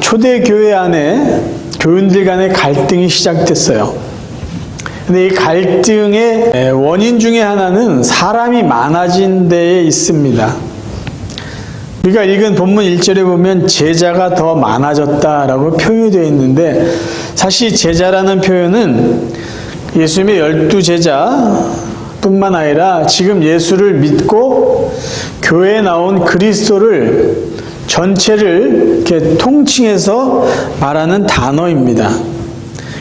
초대 교회 안에 교인들 간의 갈등이 시작됐어요. 근데 이 갈등의 원인 중에 하나는 사람이 많아진 데에 있습니다. 우리가 읽은 본문 1절에 보면 제자가 더 많아졌다라고 표현이 되어 있는데 사실 제자라는 표현은 예수님의 열두 제자 뿐만 아니라 지금 예수를 믿고 교회에 나온 그리스도를 전체를 이렇게 통칭해서 말하는 단어입니다.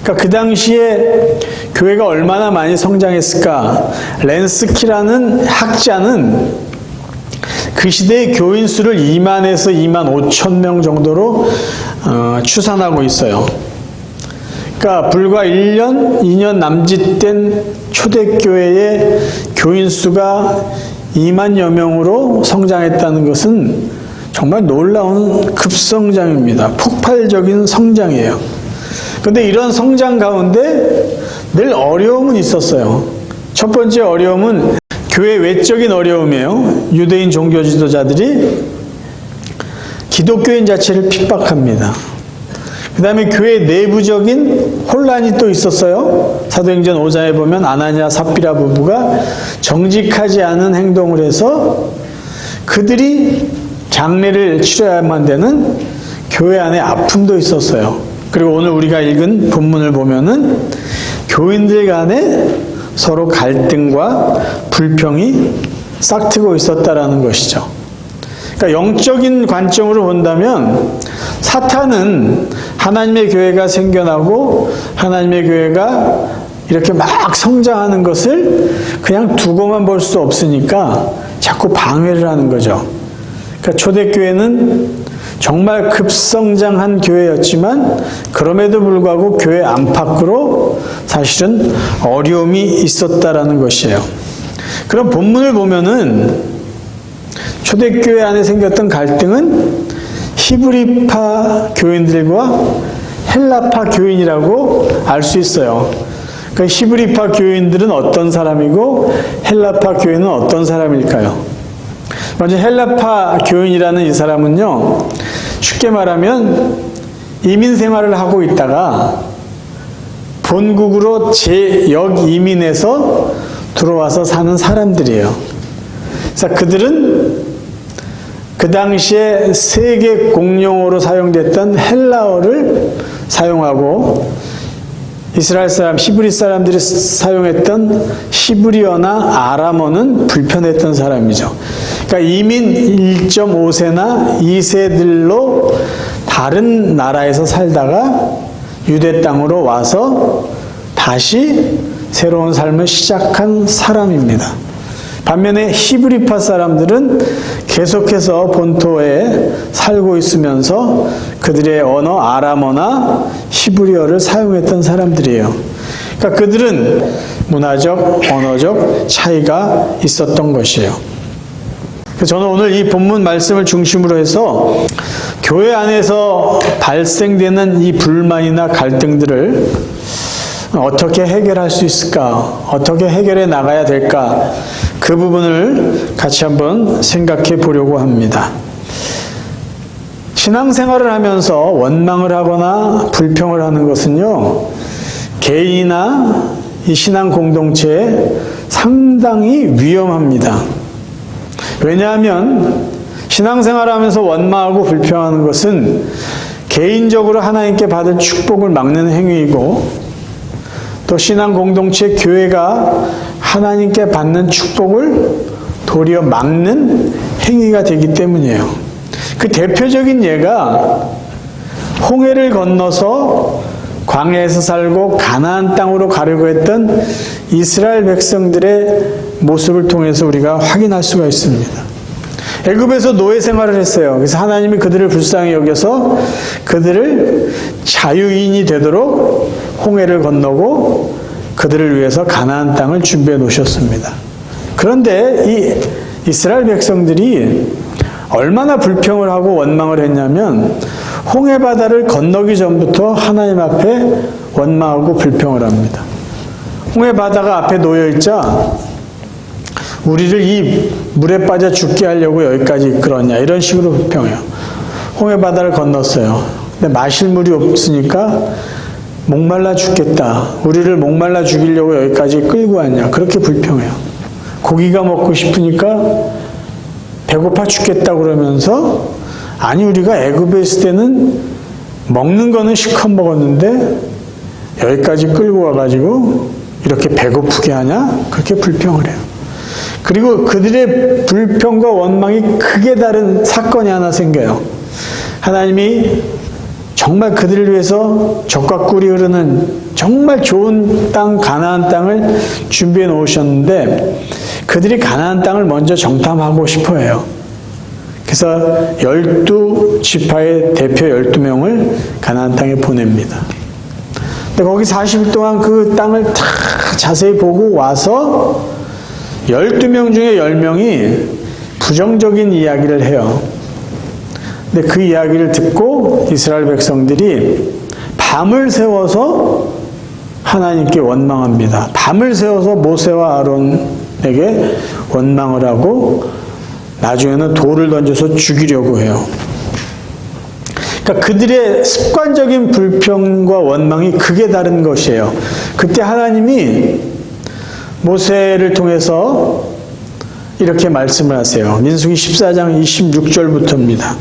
그러니까 그 당시에 교회가 얼마나 많이 성장했을까? 렌스키라는 학자는 그 시대의 교인 수를 2만에서 2만 5천 명 정도로 어, 추산하고 있어요. 그러니까 불과 1년, 2년 남짓된 초대교회의 교인 수가 2만여 명으로 성장했다는 것은 정말 놀라운 급성장입니다. 폭발적인 성장이에요. 그런데 이런 성장 가운데 늘 어려움은 있었어요. 첫 번째 어려움은 교회 외적인 어려움이에요. 유대인 종교 지도자들이 기독교인 자체를 핍박합니다. 그 다음에 교회 내부적인 혼란이 또 있었어요. 사도행전 5장에 보면 아나니아 삽비라 부부가 정직하지 않은 행동을 해서 그들이 장례를 치러야만 되는 교회 안에 아픔도 있었어요. 그리고 오늘 우리가 읽은 본문을 보면은 교인들 간에 서로 갈등과 불평이 싹트고 있었다라는 것이죠. 그러니까 영적인 관점으로 본다면 사탄은 하나님의 교회가 생겨나고 하나님의 교회가 이렇게 막 성장하는 것을 그냥 두고만 볼 수 없으니까 자꾸 방해를 하는 거죠. 그러니까 초대교회는 정말 급성장한 교회였지만 그럼에도 불구하고 교회 안팎으로 사실은 어려움이 있었다라는 것이에요. 그럼 본문을 보면은 초대교회 안에 생겼던 갈등은 히브리파 교인들과 헬라파 교인이라고 알 수 있어요. 그 히브리파 교인들은 어떤 사람이고 헬라파 교인은 어떤 사람일까요? 먼저 헬라파 교인이라는 이 사람은요, 쉽게 말하면 이민 생활을 하고 있다가 본국으로 재역 이민해서 들어와서 사는 사람들이에요. 그래서 그들은 그 당시에 세계 공용어로 사용됐던 헬라어를 사용하고 이스라엘 사람, 히브리 사람들이 사용했던 히브리어나 아람어는 불편했던 사람이죠. 그러니까 이민 1.5세나 2세들로 다른 나라에서 살다가 유대 땅으로 와서 다시 새로운 삶을 시작한 사람입니다. 반면에 히브리파 사람들은 계속해서 본토에 살고 있으면서 그들의 언어 아람어나 히브리어를 사용했던 사람들이에요. 그러니까 그들은 문화적, 언어적 차이가 있었던 것이에요. 저는 오늘 이 본문 말씀을 중심으로 해서 교회 안에서 발생되는 이 불만이나 갈등들을 어떻게 해결할 수 있을까? 어떻게 해결해 나가야 될까? 그 부분을 같이 한번 생각해 보려고 합니다. 신앙생활을 하면서 원망을 하거나 불평을 하는 것은요, 개인이나 이 신앙 공동체에 상당히 위험합니다. 왜냐하면 신앙생활 하면서 원망하고 불평하는 것은 개인적으로 하나님께 받을 축복을 막는 행위이고 또 신앙 공동체 교회가 하나님께 받는 축복을 도리어 막는 행위가 되기 때문이에요. 그 대표적인 예가 홍해를 건너서 광야에서 살고 가나안 땅으로 가려고 했던 이스라엘 백성들의 모습을 통해서 우리가 확인할 수가 있습니다. 애굽에서 노예 생활을 했어요. 그래서 하나님이 그들을 불쌍히 여겨서 그들을 자유인이 되도록 홍해를 건너고 그들을 위해서 가나안 땅을 준비해 놓으셨습니다. 그런데 이 이스라엘 백성들이 얼마나 불평을 하고 원망을 했냐면 홍해 바다를 건너기 전부터 하나님 앞에 원망하고 불평을 합니다. 홍해 바다가 앞에 놓여 있자 우리를 이 물에 빠져 죽게 하려고 여기까지 이끌었냐 이런 식으로 불평해요. 홍해 바다를 건넜어요. 근데 마실 물이 없으니까 목말라 죽겠다. 우리를 목말라 죽이려고 여기까지 끌고 왔냐. 그렇게 불평해요. 고기가 먹고 싶으니까 배고파 죽겠다 그러면서 아니 우리가 애굽에 있을 때는 먹는 거는 실컷 먹었는데 여기까지 끌고 와가지고 이렇게 배고프게 하냐? 그렇게 불평을 해요. 그리고 그들의 불평과 원망이 크게 다른 사건이 하나 생겨요. 하나님이 정말 그들을 위해서 적과 꿀이 흐르는 정말 좋은 땅 가나안 땅을 준비해 놓으셨는데 그들이 가나안 땅을 먼저 정탐하고 싶어 해요. 그래서 열두 지파의 대표 열두 명을 가나안 땅에 보냅니다. 근데 거기 40일 동안 그 땅을 다 자세히 보고 와서 12명 중에 10명이 부정적인 이야기를 해요. 근데 그 이야기를 듣고 이스라엘 백성들이 밤을 세워서 하나님께 원망합니다. 밤을 세워서 모세와 아론에게 원망을 하고 나중에는 돌을 던져서 죽이려고 해요. 그러니까 그들의 습관적인 불평과 원망이 극에 다른 것이에요. 그때 하나님이 모세를 통해서 이렇게 말씀을 하세요. 민수기 14장 26절부터입니다.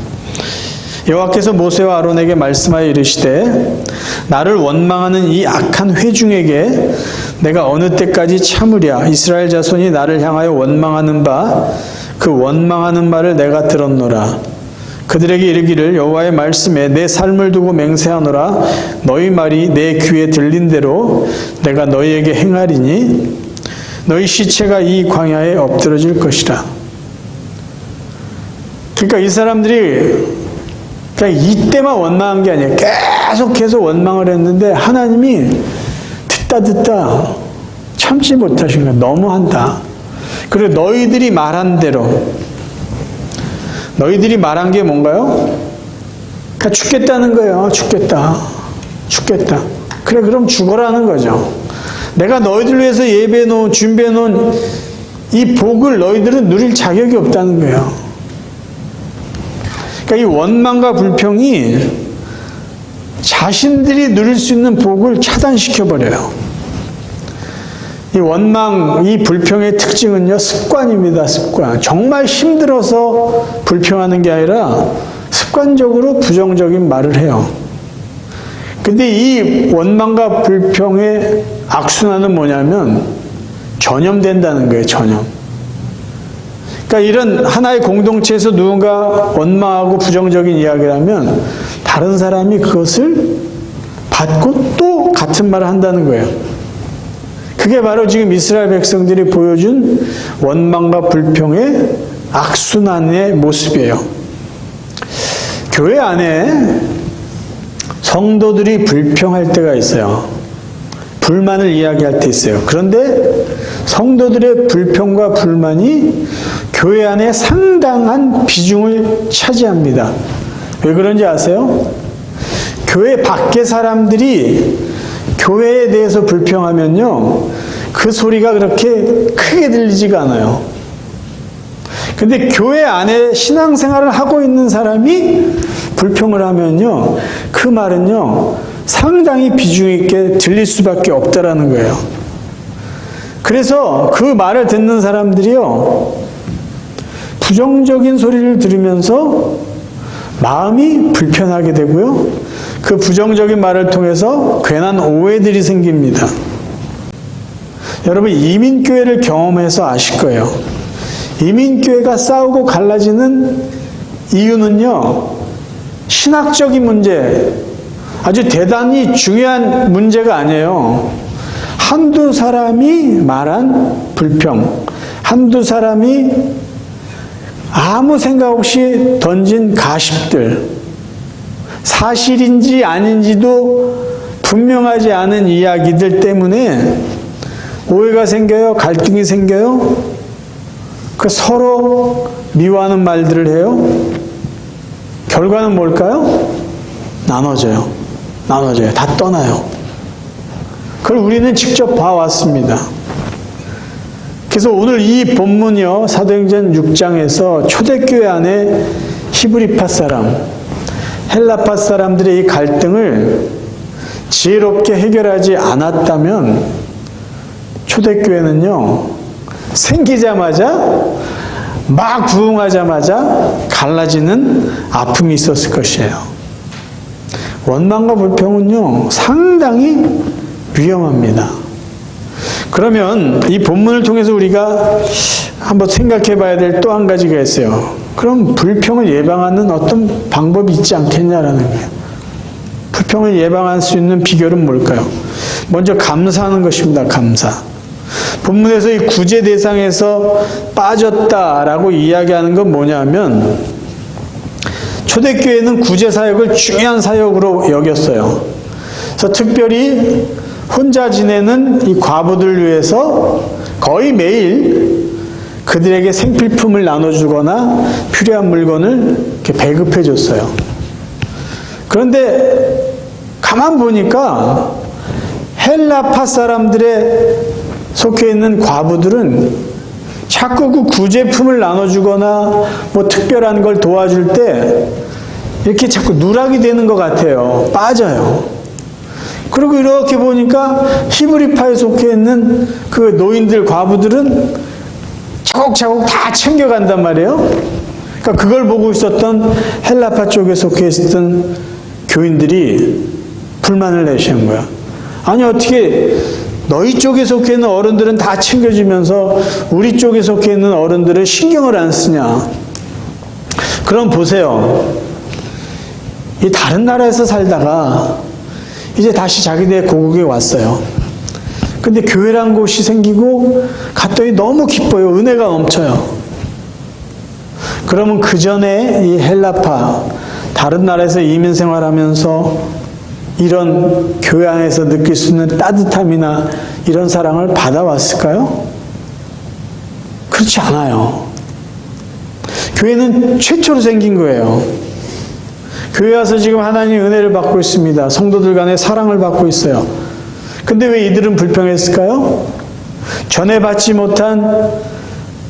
여호와께서 모세와 아론에게 말씀하여 이르시되 나를 원망하는 이 악한 회중에게 내가 어느 때까지 참으랴 이스라엘 자손이 나를 향하여 원망하는 바 그 원망하는 말을 내가 들었노라 그들에게 이르기를 여호와의 말씀에 내 삶을 두고 맹세하노라 너희 말이 내 귀에 들린 대로 내가 너희에게 행하리니 너희 시체가 이 광야에 엎드러질 것이라 그러니까 이 사람들이 그냥 이때만 원망한 게 아니에요. 계속 계속 원망을 했는데 하나님이 듣다 듣다 참지 못하신 거야. 너무한다. 그리고 너희들이 말한 대로 너희들이 말한 게 뭔가요? 그러니까 죽겠다는 거예요. 죽겠다. 죽겠다. 그래 그럼 죽어라는 거죠. 내가 너희들 위해서 예배해 놓은 준비해 놓은 이 복을 너희들은 누릴 자격이 없다는 거예요. 그러니까 이 원망과 불평이 자신들이 누릴 수 있는 복을 차단시켜 버려요. 이 원망, 이 불평의 특징은요, 습관입니다, 습관. 정말 힘들어서 불평하는 게 아니라 습관적으로 부정적인 말을 해요. 근데 이 원망과 불평의 악순환은 뭐냐면 전염된다는 거예요, 전염. 그러니까 이런 하나의 공동체에서 누군가 원망하고 부정적인 이야기를 하면 다른 사람이 그것을 받고 또 같은 말을 한다는 거예요. 그게 바로 지금 이스라엘 백성들이 보여준 원망과 불평의 악순환의 모습이에요. 교회 안에 성도들이 불평할 때가 있어요. 불만을 이야기할 때 있어요. 그런데 성도들의 불평과 불만이 교회 안에 상당한 비중을 차지합니다. 왜 그런지 아세요? 교회 밖의 사람들이 교회에 대해서 불평하면요, 그 소리가 그렇게 크게 들리지가 않아요. 근데 교회 안에 신앙생활을 하고 있는 사람이 불평을 하면요, 그 말은요, 상당히 비중 있게 들릴 수밖에 없다라는 거예요. 그래서 그 말을 듣는 사람들이요, 부정적인 소리를 들으면서 마음이 불편하게 되고요, 그 부정적인 말을 통해서 괜한 오해들이 생깁니다. 여러분, 이민교회를 경험해서 아실 거예요. 이민교회가 싸우고 갈라지는 이유는요, 신학적인 문제, 아주 대단히 중요한 문제가 아니에요. 한두 사람이 말한 불평, 한두 사람이 아무 생각 없이 던진 가십들, 사실인지 아닌지도 분명하지 않은 이야기들 때문에 오해가 생겨요, 갈등이 생겨요, 그 서로 미워하는 말들을 해요. 결과는 뭘까요? 나눠져요. 나눠져요. 다 떠나요. 그걸 우리는 직접 봐왔습니다. 그래서 오늘 이 본문이요, 사도행전 6장에서 초대교회 안에 히브리파 사람, 헬라파 사람들의 이 갈등을 지혜롭게 해결하지 않았다면 초대교회는요 생기자마자 막 부흥하자마자 갈라지는 아픔이 있었을 것이에요. 원망과 불평은요 상당히 위험합니다. 그러면 이 본문을 통해서 우리가 한번 생각해 봐야 될 또 한 가지가 있어요. 그럼 불평을 예방하는 어떤 방법이 있지 않겠냐라는 거예요. 불평을 예방할 수 있는 비결은 뭘까요? 먼저 감사하는 것입니다. 감사. 본문에서 이 구제 대상에서 빠졌다라고 이야기하는 건 뭐냐면 초대교회는 구제 사역을 중요한 사역으로 여겼어요. 그래서 특별히 혼자 지내는 이 과부들 위해서 거의 매일 그들에게 생필품을 나눠주거나 필요한 물건을 이렇게 배급해 줬어요. 그런데 가만 보니까 헬라파 사람들의 속해 있는 과부들은 자꾸 그 구제품을 나눠주거나 뭐 특별한 걸 도와줄 때 이렇게 자꾸 누락이 되는 것 같아요. 빠져요. 그리고 이렇게 보니까 히브리파에 속해 있는 그 노인들, 과부들은 차곡차곡 다 챙겨간단 말이에요. 그러니까 그걸 보고 있었던 헬라파 쪽에 속해 있었던 교인들이 불만을 내시는 거야. 아니, 어떻게 너희 쪽에 속해 있는 어른들은 다 챙겨주면서 우리 쪽에 속해 있는 어른들은 신경을 안 쓰냐. 그럼 보세요. 이 다른 나라에서 살다가 이제 다시 자기네 고국에 왔어요. 근데 교회란 곳이 생기고 갔더니 너무 기뻐요. 은혜가 넘쳐요. 그러면 그 전에 이 헬라파 다른 나라에서 이민 생활하면서 이런 교회 안에서 느낄 수 있는 따뜻함이나 이런 사랑을 받아왔을까요? 그렇지 않아요. 교회는 최초로 생긴 거예요. 교회 와서 지금 하나님 은혜를 받고 있습니다. 성도들 간에 사랑을 받고 있어요. 근데 왜 이들은 불평했을까요? 전에 받지 못한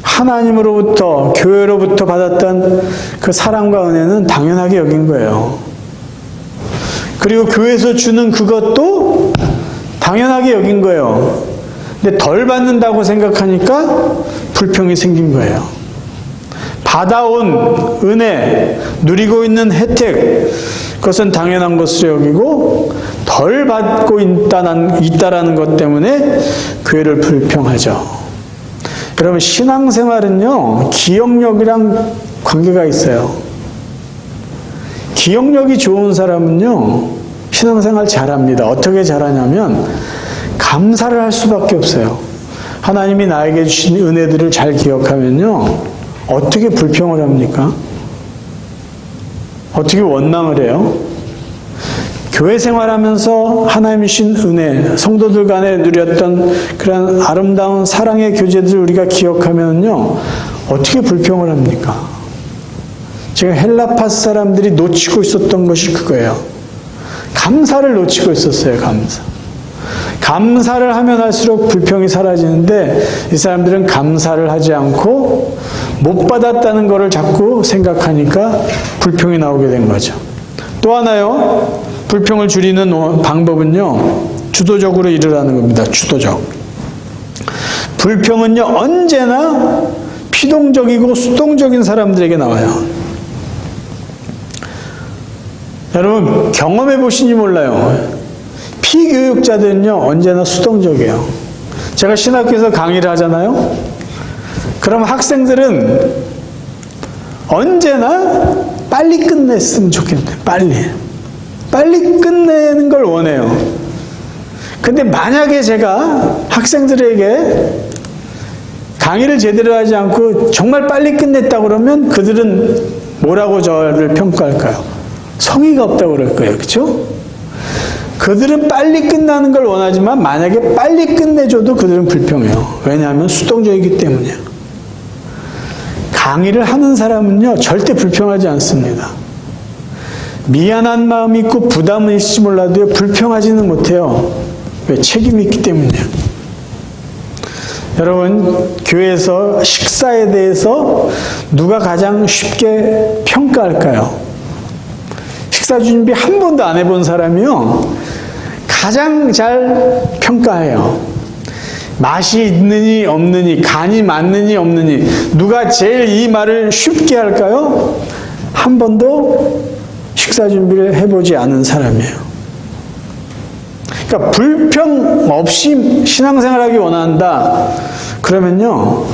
하나님으로부터, 교회로부터 받았던 그 사랑과 은혜는 당연하게 여긴 거예요. 그리고 교회에서 주는 그것도 당연하게 여긴 거예요. 근데 덜 받는다고 생각하니까 불평이 생긴 거예요. 받아온 은혜, 누리고 있는 혜택, 그것은 당연한 것으로 여기고 덜 받고 있다는, 것 때문에 교회를 불평하죠. 여러분, 신앙생활은요, 기억력이랑 관계가 있어요. 기억력이 좋은 사람은요, 신앙생활 잘합니다. 어떻게 잘하냐면, 감사를 할 수밖에 없어요. 하나님이 나에게 주신 은혜들을 잘 기억하면요, 어떻게 불평을 합니까? 어떻게 원망을 해요? 교회 생활하면서 하나님이 신 은혜, 성도들 간에 누렸던 그런 아름다운 사랑의 교제들을 우리가 기억하면요, 어떻게 불평을 합니까? 제가 헬라파 사람들이 놓치고 있었던 것이 그거예요. 감사를 놓치고 있었어요, 감사. 감사를 하면 할수록 불평이 사라지는데 이 사람들은 감사를 하지 않고 못 받았다는 것을 자꾸 생각하니까 불평이 나오게 된 거죠. 또 하나요. 불평을 줄이는 방법은요. 주도적으로 일을 하는 겁니다. 주도적. 불평은요. 언제나 피동적이고 수동적인 사람들에게 나와요. 여러분 경험해 보시니 몰라요. 피교육자들은요 언제나 수동적이에요. 제가 신학교에서 강의를 하잖아요. 그럼 학생들은 언제나 빨리 끝냈으면 좋겠네. 빨리. 빨리 끝내는 걸 원해요. 근데 만약에 제가 학생들에게 강의를 제대로 하지 않고 정말 빨리 끝냈다 그러면 그들은 뭐라고 저를 평가할까요? 성의가 없다고 그럴 거예요. 그렇죠? 그들은 빨리 끝나는 걸 원하지만 만약에 빨리 끝내줘도 그들은 불평해요. 왜냐하면 수동적이기 때문이에요. 강의를 하는 사람은요, 절대 불평하지 않습니다. 미안한 마음이 있고 부담은 있을지 몰라도 불평하지는 못해요. 왜? 책임이 있기 때문이에요. 여러분, 교회에서 식사에 대해서 누가 가장 쉽게 평가할까요? 식사 준비 한 번도 안 해본 사람이요. 가장 잘 평가해요. 맛이 있느니 없느니, 간이 맞느니 없느니, 누가 제일 이 말을 쉽게 할까요? 한 번도 식사 준비를 해보지 않은 사람이에요. 그러니까 불평 없이 신앙생활하기 원한다. 그러면요.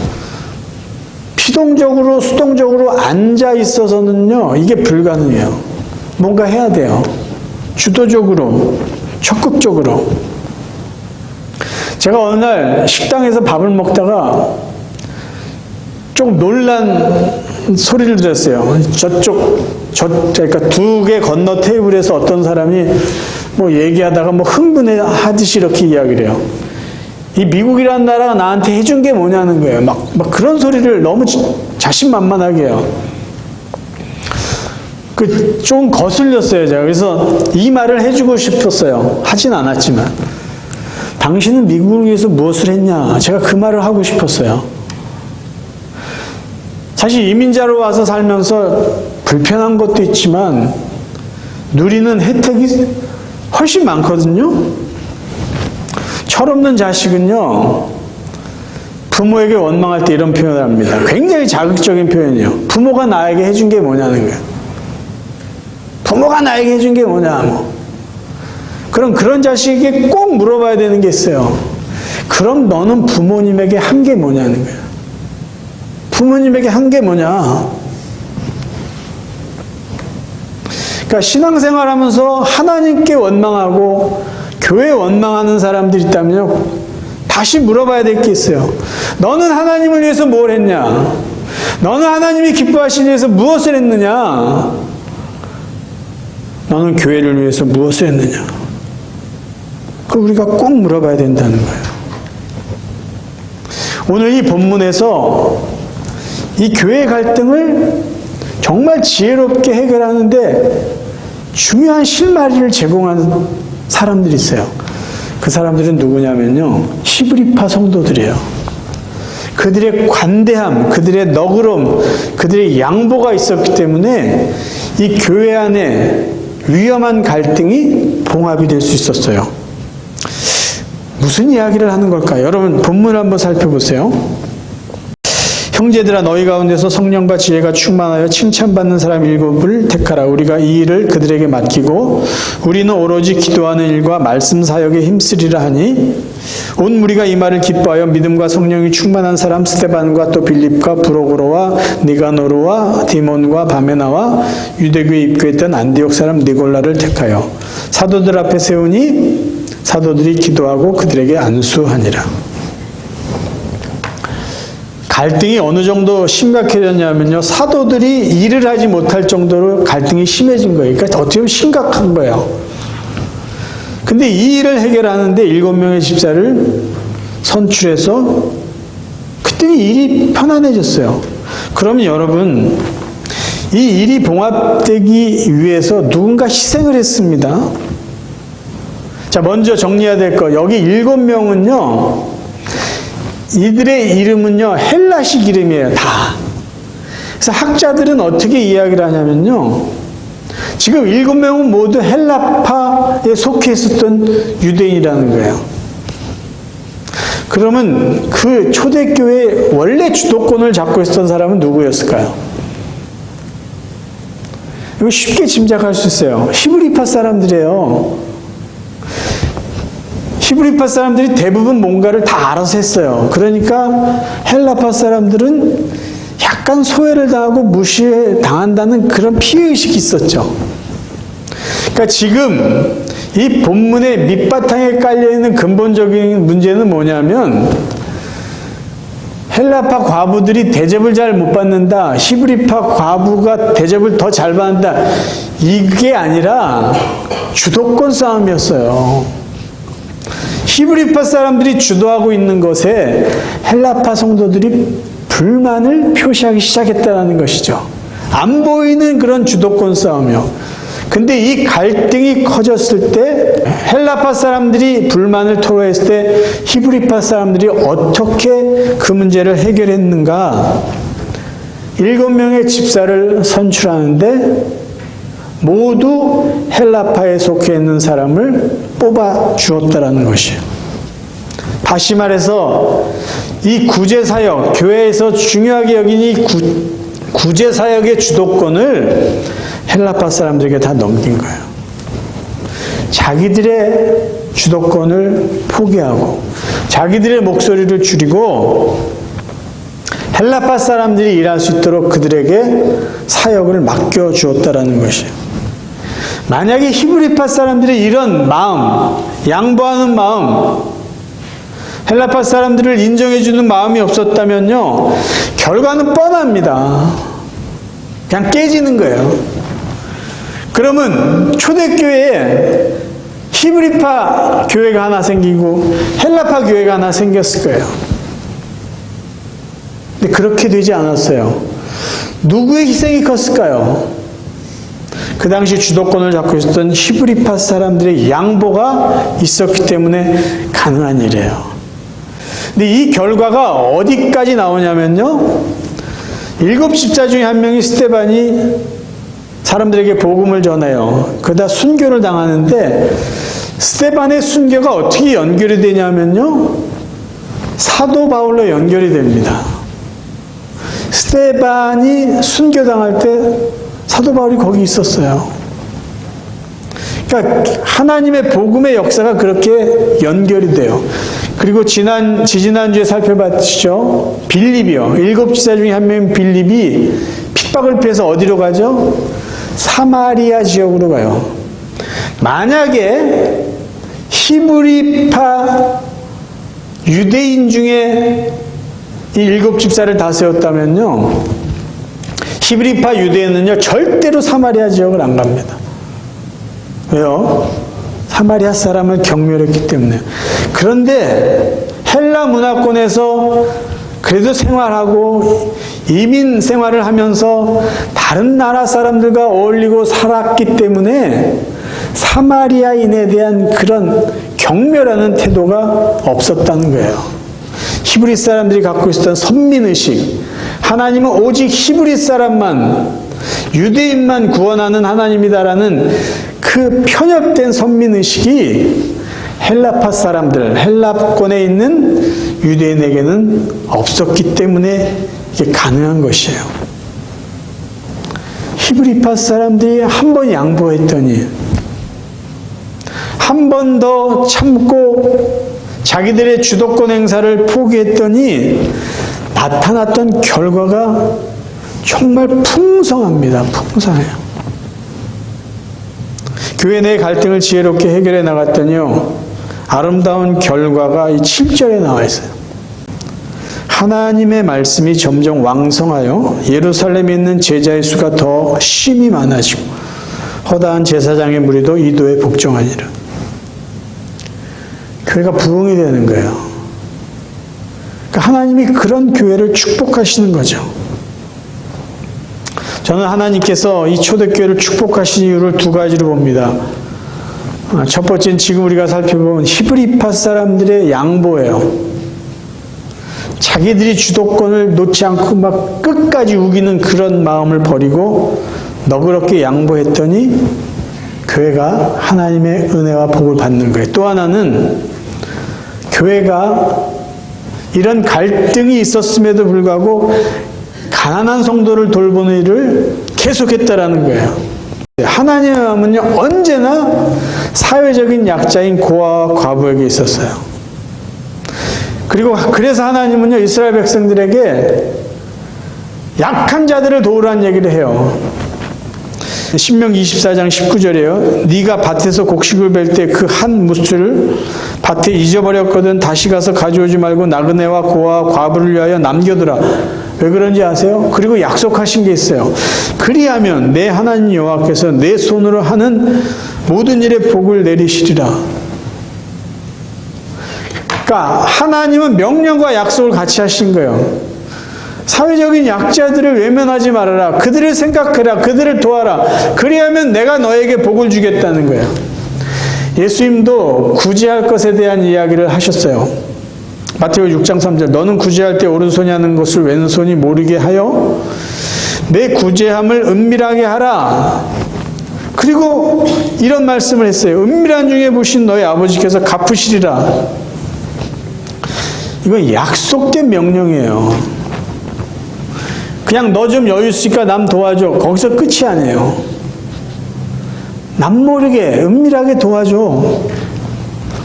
피동적으로 수동적으로 앉아 있어서는요. 이게 불가능해요. 뭔가 해야 돼요. 주도적으로, 적극적으로. 제가 어느 날 식당에서 밥을 먹다가 좀 놀란 소리를 들었어요. 저쪽, 저, 그러니까 두 개 건너 테이블에서 어떤 사람이 뭐 얘기하다가 뭐 흥분해 하듯이 이렇게 이야기를 해요. 이 미국이라는 나라가 나한테 해준 게 뭐냐는 거예요. 막, 막 그런 소리를 너무 자신만만하게 해요. 그, 좀 거슬렸어요, 제가. 그래서 이 말을 해주고 싶었어요. 하진 않았지만. 당신은 미국을 위해서 무엇을 했냐? 제가 그 말을 하고 싶었어요. 사실 이민자로 와서 살면서 불편한 것도 있지만 누리는 혜택이 훨씬 많거든요. 철없는 자식은요, 부모에게 원망할 때 이런 표현을 합니다. 굉장히 자극적인 표현이에요. 부모가 나에게 해준 게 뭐냐는 거예요. 부모가 나에게 해준 게 뭐냐, 뭐. 그럼 그런 자식에게 꼭 물어봐야 되는 게 있어요. 그럼 너는 부모님에게 한 게 뭐냐는 거예요. 부모님에게 한 게 뭐냐? 그러니까 신앙생활 하면서 하나님께 원망하고 교회 원망하는 사람들이 있다면요. 다시 물어봐야 될 게 있어요. 너는 하나님을 위해서 뭘 했냐? 너는 하나님이 기뻐하시기 위해서 무엇을 했느냐? 너는 교회를 위해서 무엇을 했느냐? 그 우리가 꼭 물어봐야 된다는 거예요. 오늘 이 본문에서 이 교회 갈등을 정말 지혜롭게 해결하는데 중요한 실마리를 제공하는 사람들이 있어요. 그 사람들은 누구냐면요. 히브리파 성도들이에요. 그들의 관대함, 그들의 너그럼, 그들의 양보가 있었기 때문에 이 교회 안에 위험한 갈등이 봉합이 될 수 있었어요. 무슨 이야기를 하는 걸까요? 여러분 본문을 한번 살펴보세요. 형제들아 너희 가운데서 성령과 지혜가 충만하여 칭찬받는 사람 일곱을 택하라 우리가 이 일을 그들에게 맡기고 우리는 오로지 기도하는 일과 말씀 사역에 힘쓰리라 하니 온 무리가 이 말을 기뻐하여 믿음과 성령이 충만한 사람 스테반과 또 빌립과 브로고로와 니가노르와 디몬과 바메나와 유대교에 입교했던 안디옥 사람 니골라를 택하여 사도들 앞에 세우니 사도들이 기도하고 그들에게 안수하니라. 갈등이 어느 정도 심각해졌냐면요. 사도들이 일을 하지 못할 정도로 갈등이 심해진 거예요. 그러니까 어떻게 보면 심각한 거예요. 근데 이 일을 해결하는데 일곱 명의 집사를 선출해서 그때 일이 편안해졌어요. 그러면 여러분, 이 일이 봉합되기 위해서 누군가 희생을 했습니다. 자, 먼저 정리해야 될 거. 여기 일곱 명은요, 이들의 이름은요, 헬라식 이름이에요, 다. 그래서 학자들은 어떻게 이야기를 하냐면요, 지금 일곱 명은 모두 헬라파에 속해 있었던 유대인이라는 거예요. 그러면 그 초대교회 원래 주도권을 잡고 있었던 사람은 누구였을까요? 이거 쉽게 짐작할 수 있어요. 히브리파 사람들이에요. 히브리파 사람들이 대부분 뭔가를 다 알아서 했어요. 그러니까 헬라파 사람들은 약간 소외를 당하고 무시해 당한다는 그런 피해의식이 있었죠. 그러니까 지금 이 본문의 밑바탕에 깔려있는 근본적인 문제는 뭐냐면 헬라파 과부들이 대접을 잘 못 받는다. 히브리파 과부가 대접을 더 잘 받는다. 이게 아니라 주도권 싸움이었어요. 히브리파 사람들이 주도하고 있는 것에 헬라파 성도들이 불만을 표시하기 시작했다는 것이죠. 안 보이는 그런 주도권 싸움이요. 근데 이 갈등이 커졌을 때 헬라파 사람들이 불만을 토로했을 때 히브리파 사람들이 어떻게 그 문제를 해결했는가? 일곱 명의 집사를 선출하는데 모두 헬라파에 속해 있는 사람을 뽑아 주었다라는 것이에요. 다시 말해서 이 구제 사역, 교회에서 중요하게 여긴 이 구, 구제 사역의 주도권을 헬라파 사람들에게 다 넘긴 거예요. 자기들의 주도권을 포기하고 자기들의 목소리를 줄이고 헬라파 사람들이 일할 수 있도록 그들에게 사역을 맡겨 주었다라는 것이에요. 만약에 히브리파 사람들이 이런 마음, 양보하는 마음, 헬라파 사람들을 인정해 주는 마음이 없었다면요, 결과는 뻔합니다. 그냥 깨지는 거예요. 그러면 초대교회에 히브리파 교회가 하나 생기고 헬라파 교회가 하나 생겼을 거예요. 근데 그렇게 되지 않았어요. 누구의 희생이 컸을까요? 그 당시 주도권을 잡고 있었던 히브리파 사람들의 양보가 있었기 때문에 가능한 일이에요. 근데 이 결과가 어디까지 나오냐면요. 일곱 집자 중에 한 명이 스테반이 사람들에게 복음을 전해요. 그러다 순교를 당하는데 스테반의 순교가 어떻게 연결이 되냐면요. 사도 바울로 연결이 됩니다. 스테반이 순교당할 때 사도 바울이 거기 있었어요. 그러니까 하나님의 복음의 역사가 그렇게 연결이 돼요. 그리고 지난 지지난주에 살펴봤죠. 빌립이요. 일곱 지사 중에 한 명인 빌립이 핍박을 피해서 어디로 가죠? 사마리아 지역으로 가요. 만약에 히브리파 유대인 중에 이 일곱 집사를 다스렸다면요. 히브리파 유대인은요, 절대로 사마리아 지역을 안 갑니다. 왜요? 사마리아 사람을 경멸했기 때문에. 그런데 헬라 문화권에서 그래도 생활하고 이민 생활을 하면서 다른 나라 사람들과 어울리고 살았기 때문에 사마리아인에 대한 그런 경멸하는 태도가 없었다는 거예요. 히브리 사람들이 갖고 있었던 선민의식. 하나님은 오직 히브리 사람만, 유대인만 구원하는 하나님이다라는 그 편협된 선민 의식이 헬라파 사람들, 헬라권에 있는 유대인에게는 없었기 때문에 이게 가능한 것이에요. 히브리파 사람들이 한 번 양보했더니 한 번 더 참고 자기들의 주도권 행사를 포기했더니 나타났던 결과가 정말 풍성합니다. 풍성해요. 교회 내 갈등을 지혜롭게 해결해 나갔더니요. 아름다운 결과가 이 7절에 나와 있어요. 하나님의 말씀이 점점 왕성하여 예루살렘에 있는 제자의 수가 더 심히 많아지고 허다한 제사장의 무리도 이도에 복종하니라. 교회가 부흥이 되는 거예요. 그러니까 하나님이 그런 교회를 축복하시는 거죠. 저는 하나님께서 이 초대교회를 축복하신 이유를 두 가지로 봅니다. 아, 첫 번째는 지금 우리가 살펴본 히브리파 사람들의 양보예요. 자기들이 주도권을 놓지 않고 막 끝까지 우기는 그런 마음을 버리고 너그럽게 양보했더니 교회가 하나님의 은혜와 복을 받는 거예요. 또 하나는 교회가 이런 갈등이 있었음에도 불구하고 가난한 성도를 돌보는 일을 계속했다라는 거예요. 하나님은요 언제나 사회적인 약자인 고아와 과부에게 있었어요. 그리고 그래서 하나님은요 이스라엘 백성들에게 약한 자들을 도우라는 얘기를 해요. 신명 24장 19절이에요. 네가 밭에서 곡식을 벨 때 그 한 무스를 밭에 잊어버렸거든 다시 가서 가져오지 말고 나그네와 고아 과부를 위하여 남겨두라. 왜 그런지 아세요? 그리고 약속하신 게 있어요. 그리하면 내 하나님 여호와께서 내 손으로 하는 모든 일에 복을 내리시리라. 그러니까 하나님은 명령과 약속을 같이 하신 거예요. 사회적인 약자들을 외면하지 말아라. 그들을 생각해라. 그들을 도와라. 그리하면 내가 너에게 복을 주겠다는 거예요. 예수님도 구제할 것에 대한 이야기를 하셨어요. 마태오 6장 3절 너는 구제할 때 오른손이 하는 것을 왼손이 모르게 하여 내 구제함을 은밀하게 하라. 그리고 이런 말씀을 했어요. 은밀한 중에 보신 너희 아버지께서 갚으시리라. 이건 약속된 명령이에요. 그냥 너 좀 여유 있으니까 남 도와줘. 거기서 끝이 아니에요. 남 모르게 은밀하게 도와줘.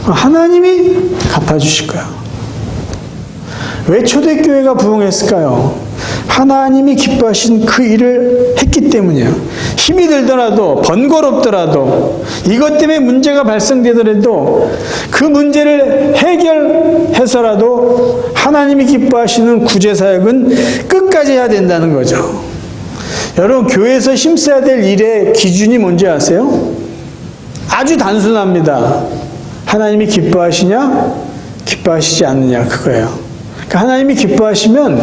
하나님이 갚아주실 거야. 왜 초대교회가 부흥했을까요? 하나님이 기뻐하신 그 일을 했기 때문이에요. 힘이 들더라도 번거롭더라도 이것 때문에 문제가 발생되더라도 그 문제를 해결해서라도 하나님이 기뻐하시는 구제 사역은 끝까지 해야 된다는 거죠. 여러분 교회에서 힘써야 될 일의 기준이 뭔지 아세요? 아주 단순합니다. 하나님이 기뻐하시냐? 기뻐하시지 않느냐 그거예요. 그러니까 하나님이 기뻐하시면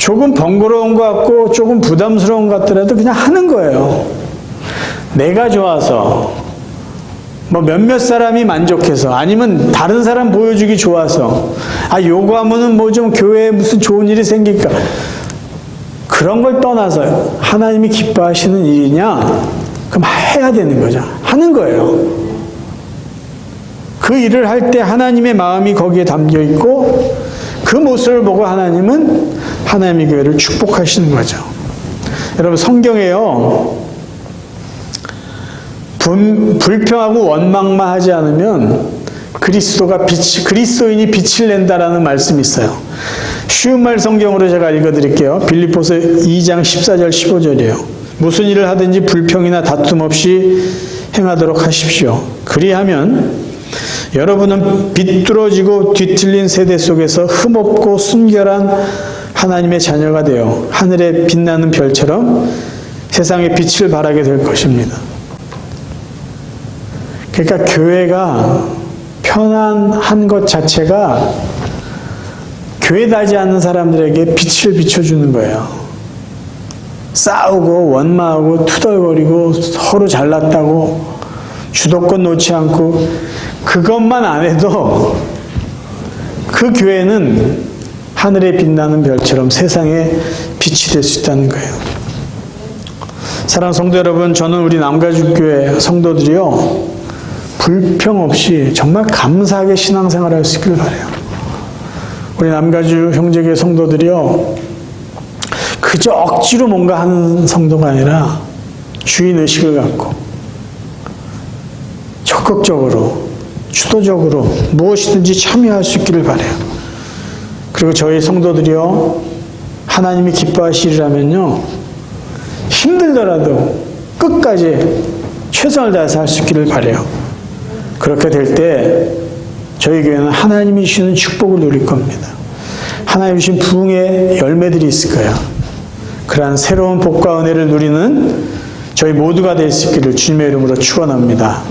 조금 번거로운 것 같고 조금 부담스러운 것 같더라도 그냥 하는 거예요. 내가 좋아서 뭐 몇몇 사람이 만족해서 아니면 다른 사람 보여주기 좋아서 아 요거 하면은 뭐 좀 교회에 무슨 좋은 일이 생길까 그런 걸 떠나서 하나님이 기뻐하시는 일이냐 그럼 해야 되는 거죠. 하는 거예요. 그 일을 할 때 하나님의 마음이 거기에 담겨 있고 그 모습을 보고 하나님은 하나님의 교회를 축복하시는 거죠. 여러분 성경에요. 분, 불평하고 원망만 하지 않으면 그리스도가 빛, 그리스도인이 빛을 낸다라는 말씀이 있어요. 쉬운 말 성경으로 제가 읽어드릴게요. 빌리포스 2장 14절 15절이에요. 무슨 일을 하든지 불평이나 다툼 없이 행하도록 하십시오. 그리하면 여러분은 비뚤어지고 뒤틀린 세대 속에서 흠없고 순결한 하나님의 자녀가 되어 하늘에 빛나는 별처럼 세상에 빛을 발하게 될 것입니다. 그러니까 교회가 편안한 것 자체가 교회 다지 않는 사람들에게 빛을 비춰주는 거예요. 싸우고 원망하고 투덜거리고 서로 잘났다고 주도권 놓지 않고 그것만 안 해도 그 교회는 하늘에 빛나는 별처럼 세상에 빛이 될 수 있다는 거예요. 사랑 성도 여러분, 저는 우리 남가죽교회 성도들이요, 불평 없이 정말 감사하게 신앙생활 할수 있기를 바래요. 우리 남가주 형제교회 성도들이요, 그저 억지로 뭔가 하는 성도가 아니라 주인의식을 갖고 적극적으로 주도적으로 무엇이든지 참여할 수 있기를 바래요. 그리고 저희 성도들이요 하나님이 기뻐하시리라면요 힘들더라도 끝까지 최선을 다해서 할 수 있기를 바래요. 그렇게 될 때 저희 교회는 하나님이 주시는 축복을 누릴 겁니다. 하나님 주신 부흥의 열매들이 있을 거야. 그러한 새로운 복과 은혜를 누리는 저희 모두가 될 수 있기를 주님의 이름으로 축원합니다.